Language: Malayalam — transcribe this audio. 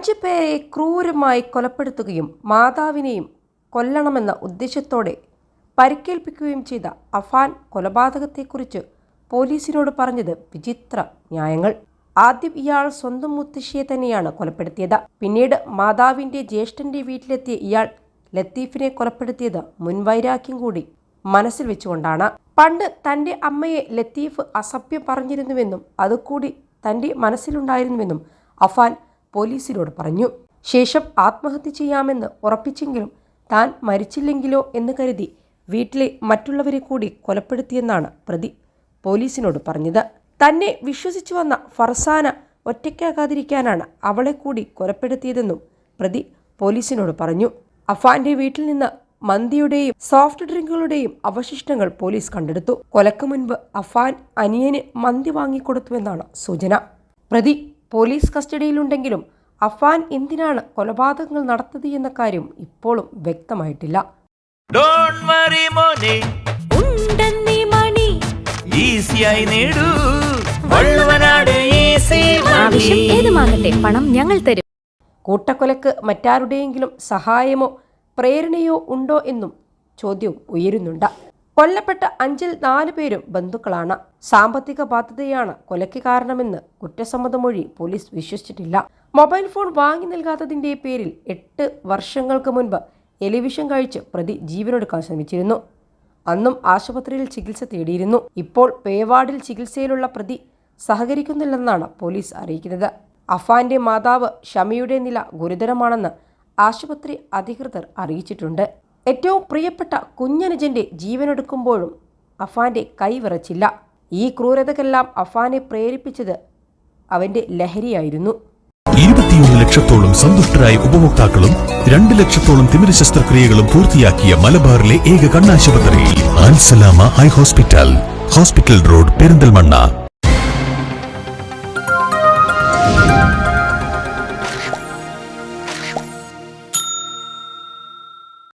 അഞ്ചു പേരെ ക്രൂരമായി കൊലപ്പെടുത്തുകയും മാതാവിനെയും കൊല്ലണമെന്ന ഉദ്ദേശത്തോടെ പരിക്കേൽപ്പിക്കുകയും ചെയ്ത അഫാൻ കൊലപാതകത്തെക്കുറിച്ച് പോലീസിനോട് പറഞ്ഞത് വിചിത്ര ന്യായങ്ങൾ. ആദ്യം ഇയാൾ സ്വന്തം മുത്തശ്ശിയെ തന്നെയാണ് കൊലപ്പെടുത്തിയത്. പിന്നീട് മാതാവിന്റെ ജ്യേഷ്ഠന്റെ വീട്ടിലെത്തിയ ഇയാൾ ലത്തീഫിനെ കൊലപ്പെടുത്തിയത് മുൻവൈരാഗ്യം കൂടി മനസ്സിൽ വെച്ചുകൊണ്ടാണ്. പണ്ട് തന്റെ അമ്മയെ ലത്തീഫ് അസഭ്യം പറഞ്ഞിരുന്നുവെന്നും അതുകൂടി തന്റെ മനസ്സിലുണ്ടായിരുന്നുവെന്നും അഫാൻ പോലീസിനോട് പറഞ്ഞു. ശേഷം ആത്മഹത്യ ചെയ്യാമെന്ന് ഉറപ്പിച്ചെങ്കിലും താൻ മരിച്ചില്ലെങ്കിലോ എന്ന് കരുതി വീട്ടിലെ മറ്റുള്ളവരെ കൂടി കൊലപ്പെടുത്തിയെന്നാണ് പ്രതി പോലീസിനോട് പറഞ്ഞത്. തന്നെ വിശ്വസിച്ചു വന്ന ഫർസാന ഒറ്റയ്ക്കാകാതിരിക്കാനാണ് അവളെ കൂടി കൊലപ്പെടുത്തിയതെന്നും പ്രതി പോലീസിനോട് പറഞ്ഞു. അഫാന്റെ വീട്ടിൽ നിന്ന് മന്തിയുടെയും സോഫ്റ്റ് ഡ്രിങ്കുകളുടെയും അവശിഷ്ടങ്ങൾ പോലീസ് കണ്ടെടുത്തു. കൊലക്ക് മുൻപ് അഫാൻ അനിയന് മന്തി വാങ്ങിക്കൊടുത്തുവെന്നാണ് സൂചന. പ്രതി പോലീസ് കസ്റ്റഡിയിലുണ്ടെങ്കിലും അഫാൻ എന്തിനാണ് കൊലപാതകങ്ങൾ നടത്തത് എന്ന കാര്യം ഇപ്പോഴും വ്യക്തമായിട്ടില്ല. ഡോണ്ട് വറി മോനെ. ഉണ്ടെന്നീ മണി. ഈസിയായി നേടൂ. വള്ളുവനാട് ഈസി ആവശ്യം ഏതുമാകട്ടെ പണം ഞങ്ങൾ തരും. കൂട്ടക്കൊലക്ക് മറ്റാരുടെയെങ്കിലും സഹായമോ പ്രേരണയോ ഉണ്ടോ എന്നും ചോദ്യം ഉയരുന്നുണ്ട്. കൊല്ലപ്പെട്ട അഞ്ചിൽ നാല് പേരും ബന്ധുക്കളാണ്. സാമ്പത്തിക ബാധ്യതയാണ് കൊലയ്ക്ക് കാരണമെന്ന് കുറ്റസമ്മതമൊഴി പോലീസ് വിശ്വസിച്ചിട്ടില്ല. മൊബൈൽ ഫോൺ വാങ്ങി നൽകാത്തതിന്റെ പേരിൽ എട്ട് വർഷങ്ങൾക്ക് മുൻപ് ടെലിവിഷൻ കഴിച്ച് പ്രതി ജീവനൊടുക്കാൻ ശ്രമിച്ചിരുന്നു. അന്നും ആശുപത്രിയിൽ ചികിത്സ തേടിയിരുന്നു. ഇപ്പോൾ പേവാർഡിൽ ചികിത്സയിലുള്ള പ്രതി സഹകരിക്കുന്നില്ലെന്നാണ് പോലീസ് അറിയിക്കുന്നത്. അഫാന്റെ മാതാവ് ഷമിയുടെ നില ഗുരുതരമാണെന്ന് ആശുപത്രി അധികൃതർ അറിയിച്ചിട്ടുണ്ട്. ഏറ്റവും പ്രിയപ്പെട്ട കുഞ്ഞനുജന്റെ ജീവനെടുക്കുമ്പോഴും അഫാന്റെ കൈ വിറച്ചില്ല. ഈ ക്രൂരതക്കെല്ലാം അഫാനെ പ്രേരിപ്പിച്ചത് അവന്റെ ലഹരിയായിരുന്നു. ഇരുപത്തിയൊന്ന് ലക്ഷത്തോളം സന്തുഷ്ടരായ ഉപഭോക്താക്കളും രണ്ട് ലക്ഷത്തോളം തിമിര ശസ്ത്രക്രിയകളും പൂർത്തിയാക്കിയ മലബാറിലെ ഏക കണ്ണാശുപത്രി ആൻസലാമ eye hospital hospital road Perinthalmanna.